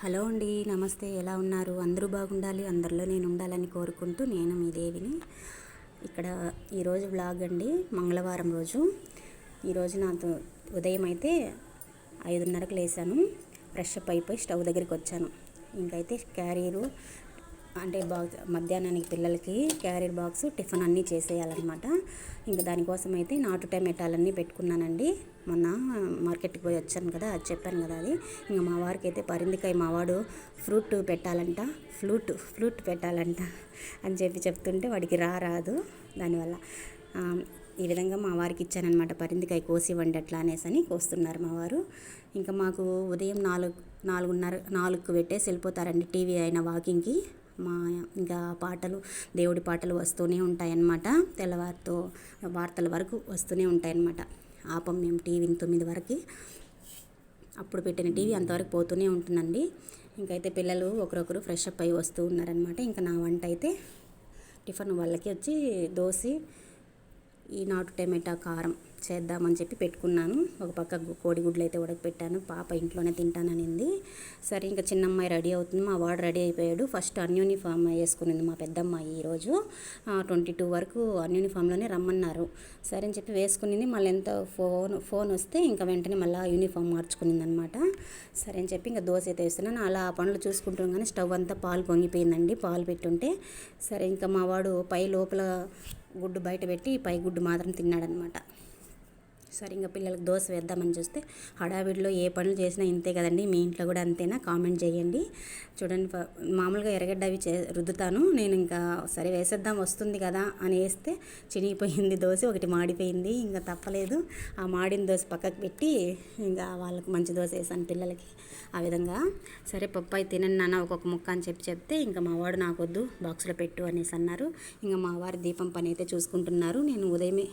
Hello అండి నమస్తే. ఎలా ఉన్నారు? అందరూ బాగుండాలి అందరిలో నేను ఉండాలని కోరుకుంటూ నేను మీ దేవిని. ఇక్కడ ఈరోజు వ్లాగ్ అండి మంగళవారం రోజు. ఈరోజు నాతో ఉదయం అయితే ఐదున్నరకు లేసాను. ఫ్రెష్ అప్ అయిపోయి స్టవ్ దగ్గరికి వచ్చాను. ఇంకైతే క్యారీరు అంటే బాక్స్ మధ్యాహ్నానికి పిల్లలకి క్యారియర్ బాక్స్ టిఫిన్ అన్నీ చేసేయాలన్నమాట. ఇంకా దానికోసం అయితే నాటు టమాటాలన్నీ పెట్టుకున్నానండి. మొన్న మార్కెట్కి పోయి వచ్చాను కదా అది చెప్పాను కదా అది. ఇంకా మా వారికి అయితే పరిందికాయ మావాడు ఫ్రూట్ పెట్టాలంట ఫ్లూట్ ఫ్లూట్ పెట్టాలంట అని చెప్పి చెప్తుంటే వాడికి రా రాదు. దానివల్ల ఈ విధంగా మా వారికి ఇచ్చానమాట పరిందికాయ కోసి ఇవ్వండి అట్లా అనేసి అని కోస్తున్నారు మా వారు. ఇంకా మాకు ఉదయం నాలుగు నాలుగున్నర నాలుగుకు పెట్టేసి వెళ్ళిపోతారండి టీవీ అయిన వాకింగ్కి. మా ఇంకా పాటలు దేవుడి పాటలు వస్తూనే ఉంటాయన్నమాట. తెల్లవారితో వార్తల వరకు వస్తూనే ఉంటాయన్నమాట. ఆపం మేము టీవీని తొమ్మిది వరకు. అప్పుడు పెట్టిన టీవీ అంతవరకు పోతూనే ఉంటుందండి. ఇంకైతే పిల్లలు ఒకరొకరు ఫ్రెష్ అప్ అయ్యి వస్తూ ఉన్నారనమాట ఇంకా నా వంట అయితే టిఫిన్ వాళ్ళకి వచ్చి దోశ ఈ నాటు టమాటా కారం. చేద్దామని చెప్పి పెట్టుకున్నాను. ఒక పక్క కోడిగుడ్లు అయితే ఉడకపెట్టాను. పాప ఇంట్లోనే తింటాననింది. సరే ఇంకా చిన్న అమ్మాయి రెడీ అవుతుంది. మా వాడు రెడీ అయిపోయాడు. ఫస్ట్ అన్యూనిఫామ్ వేసుకునింది మా పెద్దమ్మాయి ఈరోజు ట్వంటీ టూ వరకు అన్యూనిఫామ్లోనే రమ్మన్నారు. సరే అని చెప్పి వేసుకునింది. మళ్ళీ ఎంత ఫోన్ ఫోన్ వస్తే ఇంకా వెంటనే మళ్ళీ యూనిఫామ్ మార్చుకునింది అనమాట సరే అని చెప్పి ఇంకా దోశ అయితే వేస్తున్నాను. అలా ఆ పనులు చూసుకుంటాం కానీ స్టవ్ అంతా పాలు పొంగిపోయిందండి. పాలు పెట్టుంటే సరే ఇంకా మా వాడు పై లోపల గుడ్డు బయట పెట్టి పై గుడ్డు మాత్రం తిన్నాడనమాట. సరే ఇంకా పిల్లలకు దోశ వేద్దామని చూస్తే హడావిడిలో ఏ పనులు చేసినా ఇంతే కదండి. మీ ఇంట్లో కూడా అంతేనా? కామెంట్ చేయండి. చూడండి మామూలుగా ఎర్రగడ్డ అవి చే రుద్దుతాను. నేను ఇంకా సరే వేసేద్దాం వస్తుంది కదా అని వేస్తే చినిగిపోయింది దోశ ఒకటి మాడిపోయింది. ఇంకా తప్పలేదు. ఆ మాడిన దోశ పక్కకు పెట్టి ఇంకా వాళ్ళకి మంచి దోశ వేసాను పిల్లలకి ఆ విధంగా. సరే పప్పాయి తినండి నాన్న ఒక్కొక్క ముక్క అని చెప్పి చెప్తే ఇంకా మా వాడు నాకొద్దు బాక్స్లో పెట్టు అనేసి అన్నారు. ఇంకా మా వారి దీపం పని అయితే చూసుకుంటున్నారు. నేను ఉదయమే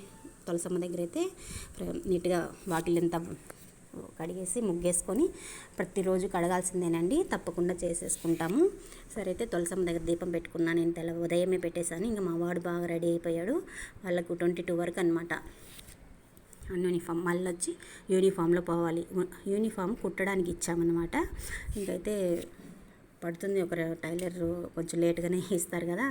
తులసమ్మ దగ్గర అయితే నీట్గా వాకిలంతా కడిగేసి ముగ్గేసుకొని ప్రతిరోజు కడగాల్సిందేనండి. తప్పకుండా చేసేసుకుంటాము. సరే అయితే తులసమ్మ దగ్గర దీపం పెట్టుకున్నాను నేను తెల్ల ఉదయమే పెట్టేశాను. ఇంకా మా వాడు బాగా రెడీ అయిపోయాడు. వాళ్ళకు ట్వంటీ టూ వరకు అనమాట యూనిఫామ్ మళ్ళీ వచ్చి యూనిఫామ్లో పోవాలి. యూనిఫామ్ కుట్టడానికి ఇచ్చామన్నమాట. ఇంకైతే పడుతుంది. ఒక టైలర్ కొంచెం లేట్గానే ఇస్తారు కదా.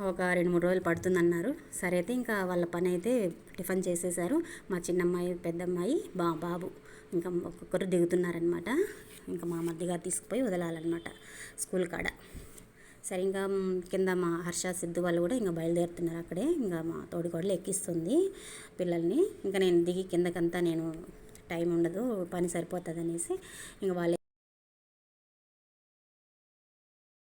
ఒక రెండు మూడు రోజులు పడుతుందన్నారు. సరే అయితే ఇంకా వాళ్ళ పని అయితే టిఫిన్ చేసేసారు. మా చిన్నమ్మాయి పెద్దమ్మాయి బా బాబు ఇంకా ఒక్కొక్కరు దిగుతున్నారనమాట ఇంకా మా మధ్యగా తీసుకుపోయి వదలాలన్నమాట స్కూల్ కాడ. సరే ఇంకా కింద మా హర్ష సిద్ధు వాళ్ళు కూడా ఇంకా బయలుదేరుతున్నారు అక్కడే. ఇంకా మా తోడికోడలు ఎక్కిస్తుంది పిల్లల్ని. ఇంకా నేను దిగి కిందకంతా నేను టైం ఉండదు పని సరిపోతుంది అనేసి ఇంకా వాళ్ళు